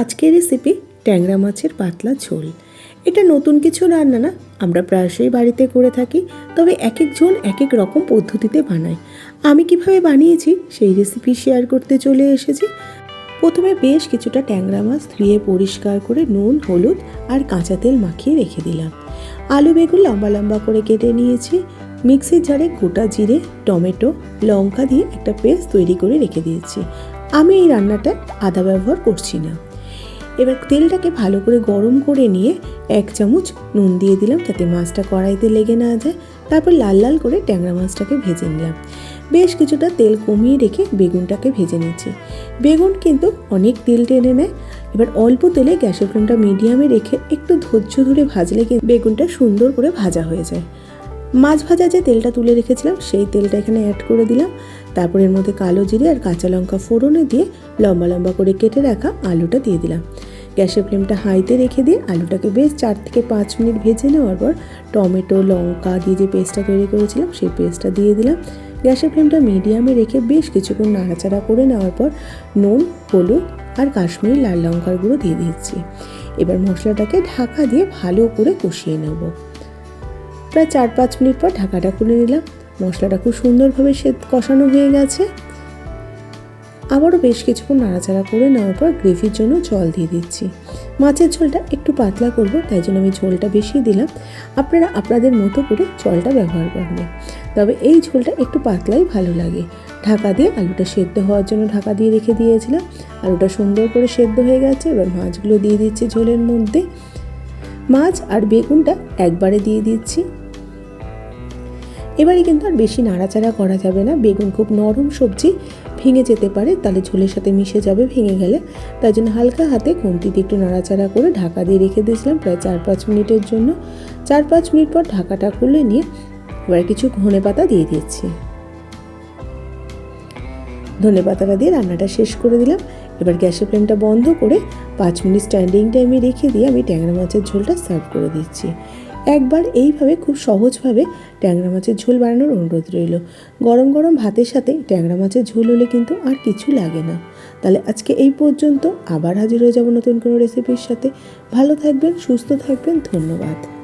আজকের রেসিপি ট্যাংরা মাছের পাতলা ঝোল। এটা নতুন কিছু রান্না না, আমরা প্রায়শই বাড়িতে করে থাকি, তবে এক একজন এক এক রকম পদ্ধতিতে বানায় আমি কীভাবে বানিয়েছি সেই রেসিপি শেয়ার করতে চলে এসেছি। প্রথমে বেশ কিছুটা ট্যাংরা মাছ ধুয়ে পরিষ্কার করে নুন, হলুদ আর কাঁচা তেল মাখিয়ে রেখে দিলাম। আলু বেগুন লম্বা লম্বা করে কেটে নিয়েছি। মিক্সির জারে গোটা জিরে, টমেটো, লঙ্কা দিয়ে একটা পেস্ট তৈরি করে রেখে দিয়েছি। আমি এই রান্নাটা আদা ব্যবহার করছি না। এবার তেলটাকে ভালো করে গরম করে নিয়ে এক চামচ নুন দিয়ে দিলাম, যাতে মাছটা কড়াইতে লেগে না যায়। তারপর লাল লাল করে ট্যাংরা মাছটাকে ভেজে নিলাম। বেশ কিছুটা তেল কমিয়ে রেখে বেগুনটাকে ভেজে নিচ্ছি। বেগুন কিন্তু অনেক তেল টেনে নেয়। এবার অল্প তেলে গ্যাসের ফ্লেমটা মিডিয়ামে রেখে একটু ধৈর্য ধরে ভাজলে কিন্তু বেগুনটা সুন্দর করে ভাজা হয়ে যায়। মাছ ভাজা যে তেলটা তুলে রেখেছিলাম, সেই তেলটা এখানে অ্যাড করে দিলাম। তারপর এর মধ্যে কালো জিরে আর কাঁচা লঙ্কা ফোড়নে দিয়ে লম্বা লম্বা করে কেটে রাখা আলুটা দিয়ে দিলাম। গ্যাসের ফ্লেমটা হাইতে রেখে দিয়ে আলুটাকে বেশ চার থেকে পাঁচ মিনিট ভেজে নেওয়ার পর টমেটো, লঙ্কা দিয়ে যে পেস্টটা তৈরি করেছিলাম, সেই পেস্টটা দিয়ে দিলাম। গ্যাসের ফ্লেমটা মিডিয়ামে রেখে বেশ কিছুক্ষণ নাড়াচাড়া করে নেওয়ার পর নুন, হলুদ আর কাশ্মীরি লাল লঙ্কার গুঁড়ো দিয়ে দিচ্ছি। এবার মশলাটাকে ঢাকা দিয়ে ভালো করে কষিয়ে নেব। প্রায় চার পাঁচ মিনিট পর ঢাকাটা খুলে নিলাম। মশলাটা খুব সুন্দরভাবে সে কষানো হয়ে গেছে। আবারও বেশ কিছুক্ষণ নাড়াচাড়া করে নেওয়ার পর গ্রেভির জন্য জল দিয়ে দিচ্ছি। মাছের ঝোলটা একটু পাতলা করব, তাই জন্য আমি ঝোলটা বেশি দিলাম। আপনারা আপনাদের মতো করে জলটা ব্যবহার করবেন। তবে এই ঝোলটা একটু পাতলাই ভালো লাগে। ঢাকা দিয়ে আলুটা সেদ্ধ হওয়ার জন্য ঢাকা দিয়ে রেখে দিয়েছিলাম। আলুটা সুন্দর করে সেদ্ধ হয়ে গেছে, এবার মাছগুলো দিয়ে দিচ্ছি ঝোলের মধ্যে। মাছ আর বেগুনটা একবারে দিয়ে দিচ্ছি। এবারে কিন্তু আর বেশি নাড়াচাড়া করা যাবে না। বেগুন খুব নরম সবজি, ভেঙে যেতে পারে, তাহলে ঝোলের সাথে মিশে যাবে ভেঙে গেলে। তাই জন্য হালকা হাতে খুন্তিতে একটু নাড়াচাড়া করে ঢাকা দিয়ে রেখে দিয়েছিলাম প্রায় চার পাঁচ মিনিটের জন্য। চার পাঁচ মিনিট পর ঢাকাটা খুলে নিয়ে এবার কিছু ধনে পাতা দিয়ে দিচ্ছি। ধনে পাতাটা দিয়ে রান্নাটা শেষ করে দিলাম। এবার গ্যাসের ফ্লেমটা বন্ধ করে পাঁচ মিনিট স্ট্যান্ডিং টাইমে রেখে দিয়ে আমি ট্যাংরা মাছের ঝোলটা সার্ভ করে দিচ্ছি। একবার এইভাবে খুব সহজভাবে ট্যাংরা মাছের ঝোল বানানোর অনুরোধ রইল। গরম গরম ভাতের সাথে ট্যাংরা মাছের ঝোল হলে কিন্তু আর কিছু লাগে না। তাহলে আজকে এই পর্যন্ত আবার হাজির হয়ে যাব নতুন কোনো রেসিপির সাথে। ভালো থাকবেন, সুস্থ থাকবেন, ধন্যবাদ।